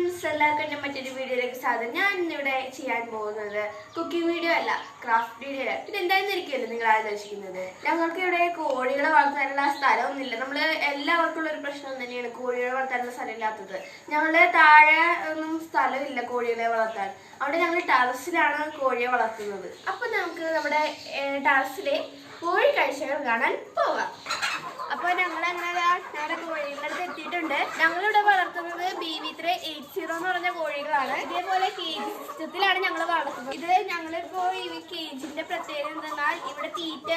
എല്ലാവർക്കും എന്റെ മറ്റൊരു വീഡിയോയിലേക്ക് സ്വാഗതം. ഞാൻ ഇന്നിവിടെ ചെയ്യാൻ പോകുന്നത് കുക്കിംഗ് വീഡിയോ അല്ല ക്രാഫ്റ്റ് വീഡിയോ അല്ല പിന്നെ എന്തായിരുന്നിരിക്കുമല്ലോ നിങ്ങൾ ആലോചിക്കുന്നത്? ഞങ്ങൾക്ക് ഇവിടെ കോഴികളെ വളർത്താനുള്ള സ്ഥലമൊന്നുമില്ല. നമ്മൾ എല്ലാവർക്കും ഉള്ള ഒരു പ്രശ്നം തന്നെയാണ് കോഴികളെ വളർത്താനുള്ള സ്ഥലം ഇല്ലാത്തത്. ഞങ്ങളുടെ താഴെ ഒന്നും സ്ഥലമില്ല കോഴികളെ വളർത്താൻ. അവിടെ ഞങ്ങൾ ടെറസിലാണ് കോഴിയെ വളർത്തുന്നത്. അപ്പൊ നമുക്ക് നമ്മുടെ ടെറസിലെ കോഴി കാഴ്ചകൾ കാണാൻ പോവാം. അപ്പോൾ ഞങ്ങൾ അങ്ങനെ ഞങ്ങളുടെ കോഴികളുടെ അടുത്ത് എത്തിയിട്ടുണ്ട്. ഞങ്ങളിവിടെ വളർത്തുന്നത് B V three eight zero എന്ന് പറഞ്ഞ കോഴികളാണ്. ഇതേപോലെ കേജ് സിസ്റ്റത്തിലാണ് ഞങ്ങൾ വളർത്തുന്നത്. ഇത് ഞങ്ങളിപ്പോ ഈ കേജിന്റെ പ്രത്യേകത എന്തെന്നാൽ ഇവിടെ തീറ്റ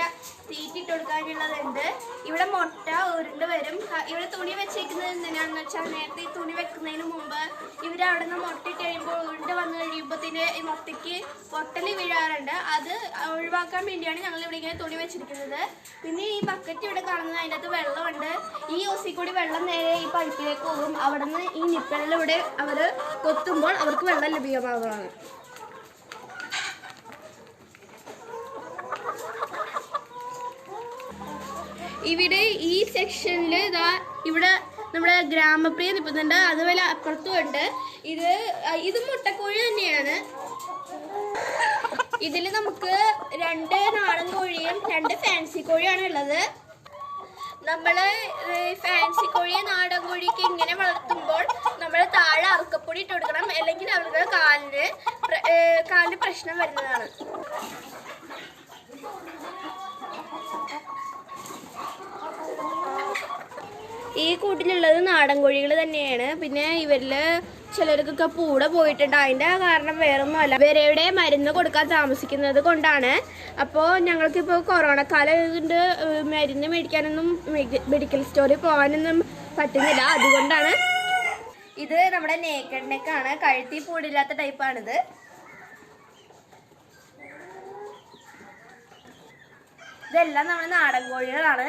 തീറ്റ ഇട്ട് കൊടുക്കാനുള്ളതുണ്ട്. ഇവിടെ മുട്ട ഉരുണ്ട് വരും. ഇവിടെ തുണി വെച്ചേക്കുന്നത് എന്തിനാണെന്ന് വെച്ചാൽ നേരത്തെ തുണി വെക്കുന്നതിന് മുമ്പ് ഇവരവിടെ നിന്ന് മുട്ട ഇട്ട് കഴിയുമ്പോൾ ഉരുണ്ട് വന്നു കഴിയുമ്പോഴത്തേന് ഈ മുട്ടയ്ക്ക് പൊട്ടൽ വീഴാറുണ്ട്. അത് ഒഴിവാക്കാൻ വേണ്ടിയാണ് ഞങ്ങൾ ഇവിടെ ഇങ്ങനെ തുണി വെച്ചിരിക്കുന്നത്. പിന്നെ ഈ ബക്കറ്റ് ഇവിടെ കാണുന്നത് അതിന്റെ അകത്ത് വെള്ളമുണ്ട്. ഈ കൂടി വെള്ളം നേരെ ഈ പൈപ്പിലേക്ക് പോകും. അവിടെ നിന്ന് ഈ നിപ്പലിലൂടെ അവർ കൊത്തുമ്പോൾ അവർക്ക് വെള്ളം ലഭ്യമാകുന്നതാണ് ഇവിടെ ഈ സെക്ഷനിൽ ഇതാ ഇവിടെ നമ്മുടെ ഗ്രാമപ്രിയ നിൽക്കുന്നുണ്ട്. അതുപോലെ അപ്പുറത്തും ഉണ്ട്. ഇത് ഇത് മുട്ടക്കോഴി തന്നെയാണ്. ഇതിൽ നമുക്ക് രണ്ട് നാടൻ കോഴിയും രണ്ട് ഫാൻസി കോഴിയാണ് ഉള്ളത്. നമ്മൾ ഫാൻസി കോഴിയെ നാടൻ കോഴിക്ക് ഇങ്ങനെ വളർത്തുമ്പോൾ നമ്മൾ താഴെ അറുക്കപ്പൊടി ഇട്ട് കൊടുക്കണം. അല്ലെങ്കിൽ അവരുടെ കാലിന് കാലിന് പ്രശ്നം വരുന്നതാണ്. ഈ കൂട്ടിലുള്ളത് നാടൻ കോഴികൾ തന്നെയാണ്. പിന്നെ ഇവരിൽ ചിലർക്കൊക്കെ പൂട പോയിട്ടുണ്ട്. അതിന്റെ കാരണം വേറൊന്നുമല്ല. വിരയുടെ മരുന്ന് കൊടുക്കാൻ താമസിക്കുന്നത് കൊണ്ടാണ്. അപ്പോൾ ഞങ്ങൾക്കിപ്പോൾ കൊറോണ കാലം കൊണ്ട് ഏഹ്, മരുന്ന് മേടിക്കാനൊന്നും മെഡിക്കൽ സ്റ്റോറിൽ പോകാനൊന്നും പറ്റുന്നില്ല. അതുകൊണ്ടാണ് ഇത് നമ്മുടെ നേക്കഡ് നെക്കാണ് കഴുത്തി പൂടില്ലാത്ത ടൈപ്പാണിത് ഇതെല്ലാം നമ്മുടെ നാടൻ കോഴികളാണ്.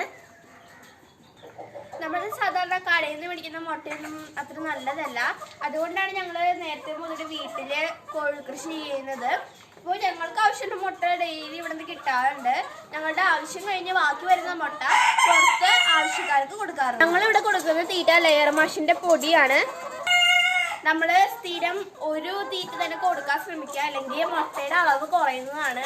സാധാരണ കടയിൽ നിന്ന് മേടിക്കുന്ന മുട്ടയൊന്നും അത്ര നല്ലതല്ല. അതുകൊണ്ടാണ് ഞങ്ങൾ നേരത്തെ മുതൽ വീട്ടിൽ കോഴി കൃഷി ചെയ്യുന്നത്. ഇപ്പോൾ ഞങ്ങൾക്ക് ആവശ്യമുള്ള മുട്ട ഡെയിലി ഇവിടെ നിന്ന് കിട്ടാറുണ്ട്. ഞങ്ങളുടെ ആവശ്യം കഴിഞ്ഞ് ബാക്കി വരുന്ന മുട്ട പുറത്ത് ആവശ്യക്കാർക്ക് കൊടുക്കാറുണ്ട്. ഞങ്ങളിവിടെ കൊടുക്കുന്നത് തീറ്റ ലെയർ മാഷിന്റെ പൊടിയാണ്. നമ്മൾ സ്ഥിരം ഒരു തീറ്റ തന്നെ കൊടുക്കാൻ ശ്രമിക്കുക. അല്ലെങ്കിൽ മുട്ടയുടെ അളവ് കുറയുന്നതാണ്.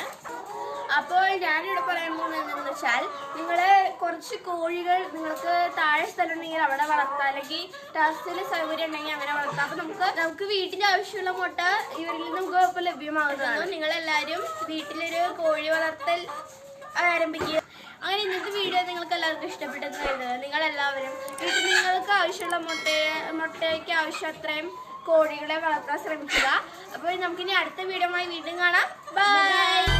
അപ്പോൾ ഞാനിവിടെ പറയാൻ പോകുന്നത് എന്താണെന്ന് വെച്ചാൽ നിങ്ങൾ കുറച്ച് കോഴികൾ നിങ്ങൾക്ക് താഴെ സ്ഥലം ഉണ്ടെങ്കിൽ അവിടെ വളർത്താം അല്ലെങ്കിൽ ടെറസിൽ സൗകര്യം ഉണ്ടെങ്കിൽ അങ്ങനെ വളർത്താം. അപ്പോൾ നമുക്ക് നമുക്ക് വീട്ടിന് ആവശ്യമുള്ള മുട്ട ഇവരിൽ നിന്ന് നമുക്ക് ഇപ്പോൾ ലഭ്യമാകുന്നതാണ്. നിങ്ങളെല്ലാവരും വീട്ടിലൊരു കോഴി വളർത്തൽ ആരംഭിക്കുക. അങ്ങനെ ഇന്നത്തെ വീഡിയോ നിങ്ങൾക്ക് എല്ലാവർക്കും ഇഷ്ടപ്പെട്ടെന്ന് കരുതുന്നത് നിങ്ങളെല്ലാവരും വീട്ടിൽ നിങ്ങൾക്ക് ആവശ്യമുള്ള മുട്ടയെ മുട്ടയ്ക്ക് ആവശ്യം അത്രയും കോഴികളെ വളർത്താൻ ശ്രമിക്കുക. അപ്പോൾ നമുക്കിനി അടുത്ത വീഡിയോ വീണ്ടും കാണാം. ബൈ